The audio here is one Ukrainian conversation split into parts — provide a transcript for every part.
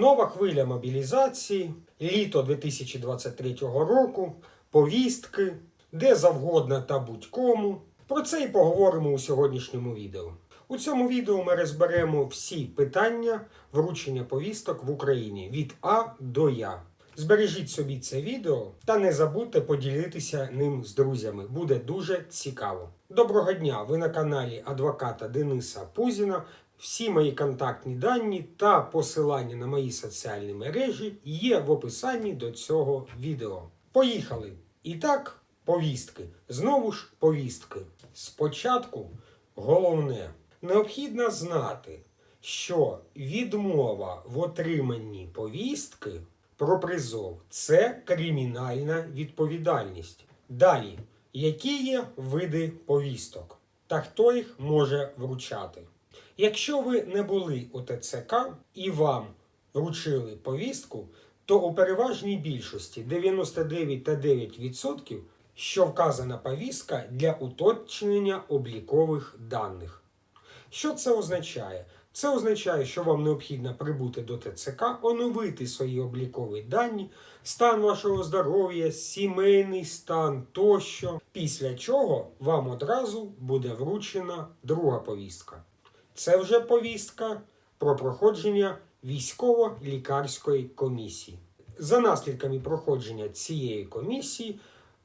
Нова хвиля мобілізації, літо 2023 року, повістки, де завгодно та будь-кому. Про це і поговоримо у сьогоднішньому відео. У цьому відео ми розберемо всі питання вручення повісток в Україні від А до Я. Збережіть собі це відео та не забудьте поділитися ним з друзями. Буде дуже цікаво. Доброго дня! Ви на каналі адвоката Дениса Пузіна. Всі мої контактні дані та посилання на мої соціальні мережі є в описанні до цього відео. Поїхали! І так, повістки. Знову ж повістки. Спочатку головне, необхідно знати, що відмова в отриманні повістки про призов це кримінальна відповідальність. Далі, які є види повісток та хто їх може вручати? Якщо ви не були у ТЦК і вам вручили повістку, то у переважній більшості 99,9%, що вказана повістка для уточнення облікових даних. Що це означає? Це означає, що вам необхідно прибути до ТЦК, оновити свої облікові дані, стан вашого здоров'я, сімейний стан тощо, після чого вам одразу буде вручена друга повістка. Це вже повістка про проходження військово-лікарської комісії. За наслідками проходження цієї комісії,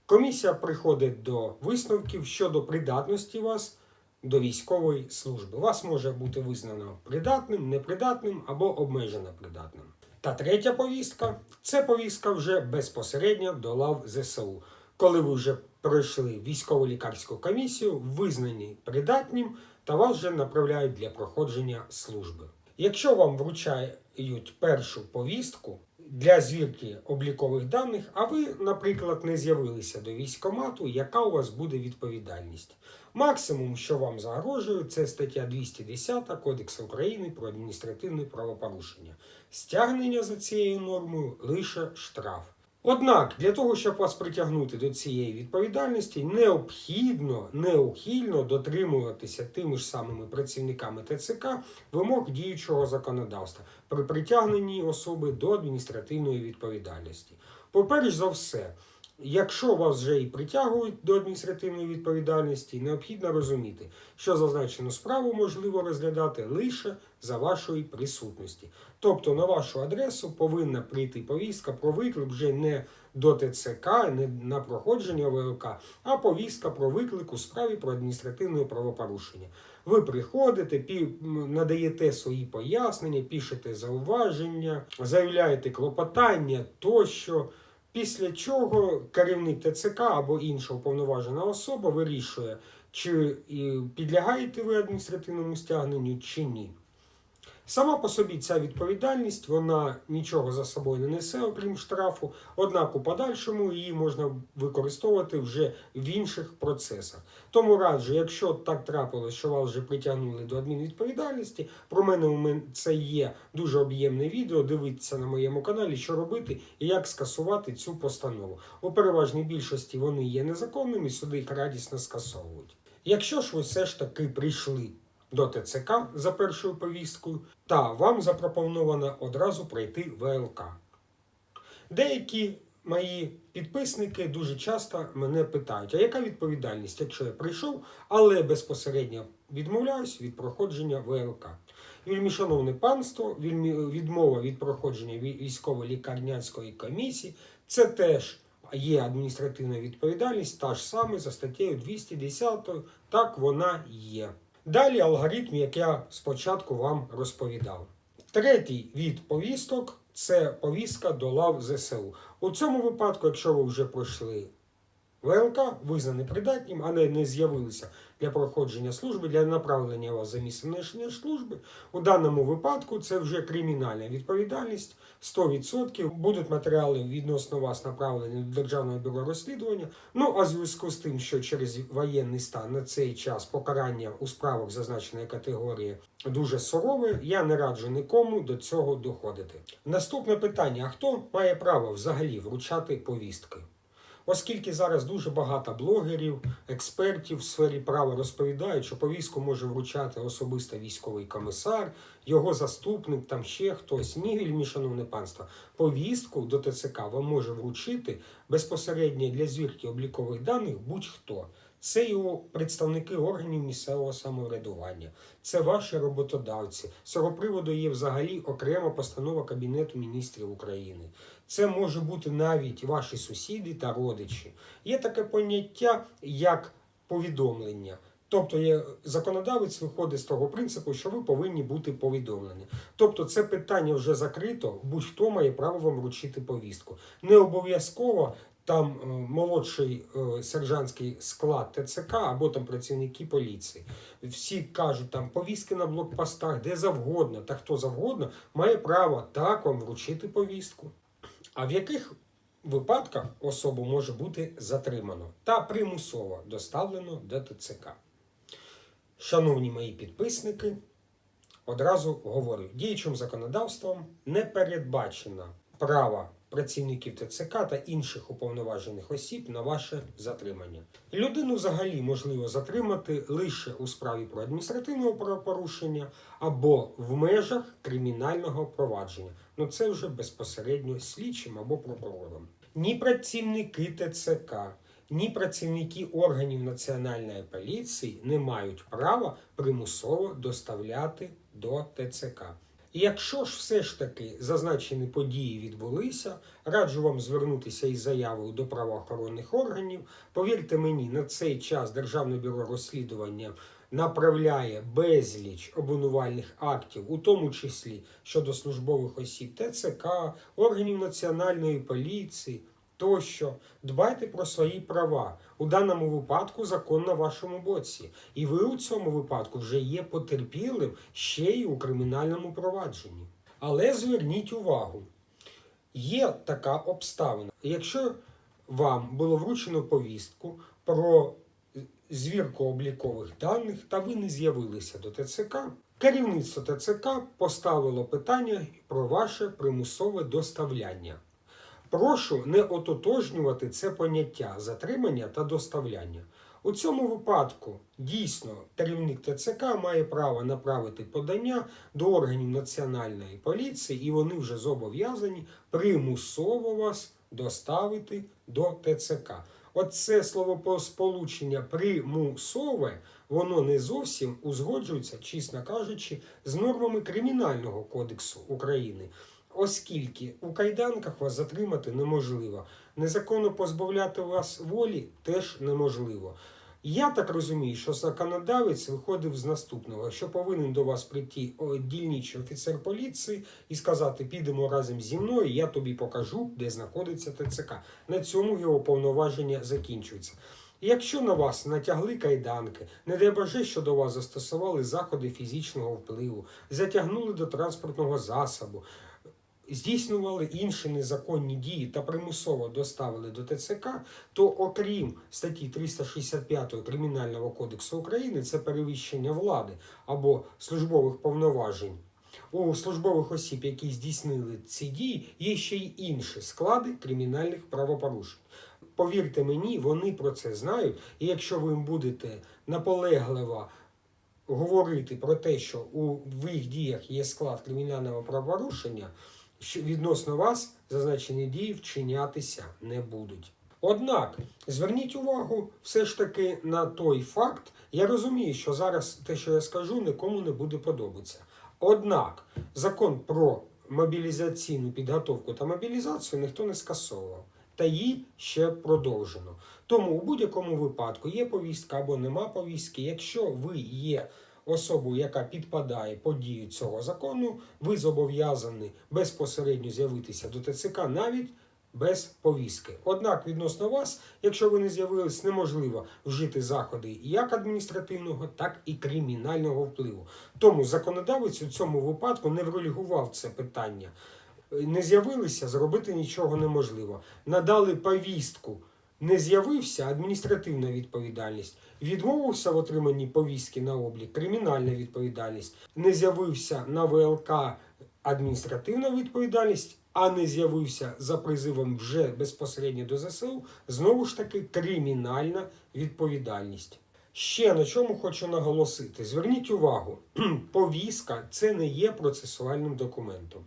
комісія приходить до висновків щодо придатності вас до військової служби. Вас може бути визнано придатним, непридатним або обмежено придатним. Та третя повістка це повістка вже безпосередньо до лав ЗСУ, коли ви вже пройшли військово-лікарську комісію, визнані придатнім, та вас вже направляють для проходження служби. Якщо вам вручають першу повістку для звірки облікових даних, а ви, наприклад, не з'явилися до військкомату, яка у вас буде відповідальність? Максимум, що вам загрожує, це стаття 210 Кодексу України про адміністративне правопорушення. Стягнення за цією нормою лише штраф. Однак для того, щоб вас притягнути до цієї відповідальності, необхідно неухильно дотримуватися тими ж самими працівниками ТЦК вимог діючого законодавства при притягненні особи до адміністративної відповідальності. Поперш за все, Якщо вас вже і притягують до адміністративної відповідальності, необхідно розуміти, що зазначену справу можливо розглядати лише за вашої присутності. Тобто на вашу адресу повинна прийти повістка про виклик вже не до ТЦК, не на проходження ВЛК, а повістка про виклик у справі про адміністративне правопорушення. Ви приходите, надаєте свої пояснення, пишете зауваження, заявляєте клопотання тощо. Після чого керівник ТЦК або інша уповноважена особа вирішує, чи підлягаєте ви адміністративному стягненню, чи ні. Сама по собі ця відповідальність вона нічого за собою не несе, окрім штрафу, однак у подальшому її можна використовувати вже в інших процесах. Тому раджу, якщо так трапилось, що вас вже притягнули до адмінвідповідальності, про мене це є дуже об'ємне відео. Дивіться на моєму каналі, що робити і як скасувати цю постанову. У переважній більшості вони є незаконними, суди їх радісно скасовують. Якщо ж ви все ж таки прийшли до ТЦК за першою повісткою, та вам запропоновано одразу пройти ВЛК. Деякі мої підписники дуже часто мене питають, а яка відповідальність, якщо я прийшов, але безпосередньо відмовляюсь від проходження ВЛК. Вельми шановне панство, відмова від проходження військово-лікарнянської комісії це теж є адміністративна відповідальність, та ж саме за статтею 210, так вона є. Далі алгоритм, як я спочатку вам розповідав. Третій від повісток це повістка до лав ЗСУ. У цьому випадку, якщо ви вже пройшли ВЛК, визнані придатнім, а не, з'явилися для проходження служби, для направлення вас за місцем служби, у даному випадку це вже кримінальна відповідальність 100%. Будуть матеріали відносно вас направлені до Державного бюро розслідування. Ну а зв'язку з тим, що через воєнний стан на цей час покарання у справах зазначеної категорії дуже сурове, я не раджу нікому до цього доходити. Наступне питання: а хто має право взагалі вручати повістки? Оскільки зараз дуже багато блогерів, експертів в сфері права розповідають, що повістку може вручати особисто військовий комісар, його заступник, там ще хтось. Ні, вільмі, шановне панство, повістку до ТЦК вам може вручити безпосередньо для звірки облікових даних будь-хто. Це його представники органів місцевого самоврядування, це ваші роботодавці. З цього приводу є взагалі окрема постанова Кабінету міністрів України. Це може бути навіть ваші сусіди та родичі. Є таке поняття як повідомлення. Тобто є, законодавець виходить з того принципу, що ви повинні бути повідомлені. Тобто це питання вже закрито, будь-хто має право вам вручити повістку. Не обов'язково там е, молодший е, сержантський склад ТЦК або там працівники поліції. Всі кажуть, там повістки на блокпостах, де завгодно, та хто завгодно має право так вам вручити повістку. А в яких випадках особу може бути затримано та примусово доставлено до ТЦК? Шановні мої підписники, одразу говорю, діючим законодавством не передбачено право працівників ТЦК та інших уповноважених осіб на ваше затримання. Людину взагалі можливо затримати лише у справі про адміністративне правопорушення або в межах кримінального провадження. Ну це вже безпосередньо слідчим або прокурором. Ні працівники ТЦК, ні працівники органів національної поліції не мають права примусово доставляти до ТЦК. І якщо ж все ж таки зазначені події відбулися, раджу вам звернутися із заявою до правоохоронних органів. Повірте мені, на цей час Державне бюро розслідування направляє безліч обвинувальних актів, у тому числі щодо службових осіб ТЦК, органів національної поліції. Тощо дбайте про свої права. У даному випадку закон на вашому боці. І ви у цьому випадку вже є потерпілим ще й у кримінальному провадженні. Але зверніть увагу, є така обставина. Якщо вам було вручено повістку про звірку облікових даних та ви не з'явилися до ТЦК, керівництво ТЦК поставило питання про ваше примусове доставляння. Прошу не ототожнювати це поняття затримання та доставляння. У цьому випадку дійсно керівник ТЦК має право направити подання до органів національної поліції, і вони вже зобов'язані примусово вас доставити до ТЦК. Оце словосполучення примусове, воно не зовсім узгоджується, чесно кажучи, з нормами Кримінального кодексу України оскільки у кайданках вас затримати неможливо. Незаконно позбавляти вас волі теж неможливо. Я так розумію, що законодавець виходив з наступного, що повинен до вас прийти дільничий офіцер поліції і сказати, підемо разом зі мною, я тобі покажу, де знаходиться ТЦК. На цьому його повноваження закінчується. Якщо на вас натягли кайданки, не дай боже, що до вас застосували заходи фізичного впливу, затягнули до транспортного засобу, здійснювали інші незаконні дії та примусово доставили до ТЦК, то окрім статті 365 Кримінального кодексу України, це перевищення влади або службових повноважень. У службових осіб, які здійснили ці дії, є ще й інші склади кримінальних правопорушень. Повірте мені, вони про це знають, і якщо ви будете наполегливо говорити про те, що у їх діях є склад кримінального правопорушення, відносно вас зазначені дії вчинятися не будуть. Однак зверніть увагу все ж таки на той факт, я розумію, що зараз те, що я скажу, нікому не буде подобатися. Однак закон про мобілізаційну підготовку та мобілізацію ніхто не скасовував. Та її ще продовжено. Тому у будь-якому випадку є повістка або нема повістки. Якщо ви є особу, яка підпадає по дію цього закону, ви зобов'язані безпосередньо з'явитися до ТЦК навіть без повістки. Однак відносно вас, якщо ви не з'явились, неможливо вжити заходи як адміністративного, так і кримінального впливу. Тому законодавець у цьому випадку не врегулював це питання. Не з'явилися, зробити нічого неможливо. Надали повістку не з'явився адміністративна відповідальність, відмовився в отриманні повістки на облік, кримінальна відповідальність, не з'явився на ВЛК адміністративна відповідальність, а не з'явився за призивом вже безпосередньо до ЗСУ, знову ж таки кримінальна відповідальність. Ще на чому хочу наголосити: зверніть увагу, повістка це не є процесуальним документом,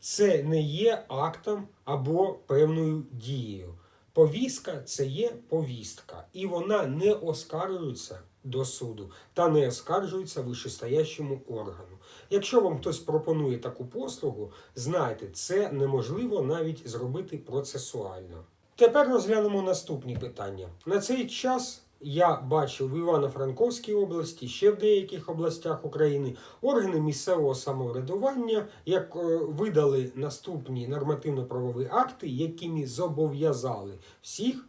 це не є актом або певною дією. Повістка це є повістка, і вона не оскаржується до суду та не оскаржується вищестоящому органу. Якщо вам хтось пропонує таку послугу, знайте, це неможливо навіть зробити процесуально. Тепер розглянемо наступні питання. На цей час я бачив в Івано-Франковській області, ще в деяких областях України, органи місцевого самоврядування, як е, видали наступні нормативно-правові акти, якими зобов'язали всіх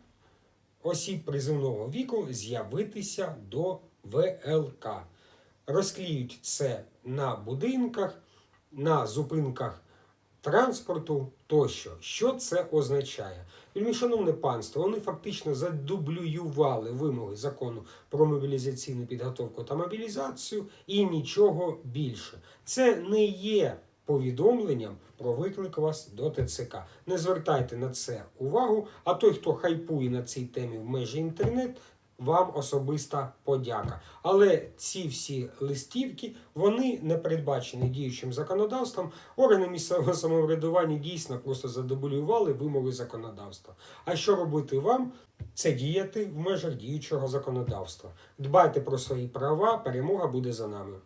осіб призивного віку з'явитися до ВЛК. Розкліють це на будинках, на зупинках транспорту тощо. Що це означає? Вельми, шановне панство, вони фактично задублювали вимоги закону про мобілізаційну підготовку та мобілізацію і нічого більше. Це не є повідомленням про виклик вас до ТЦК. Не звертайте на це увагу. А той, хто хайпує на цій темі в межі інтернет, вам особиста подяка. Але ці всі листівки вони не передбачені діючим законодавством. Органи місцевого самоврядування дійсно просто задублювали вимоги законодавства. А що робити вам? Це діяти в межах діючого законодавства. Дбайте про свої права, перемога буде за нами.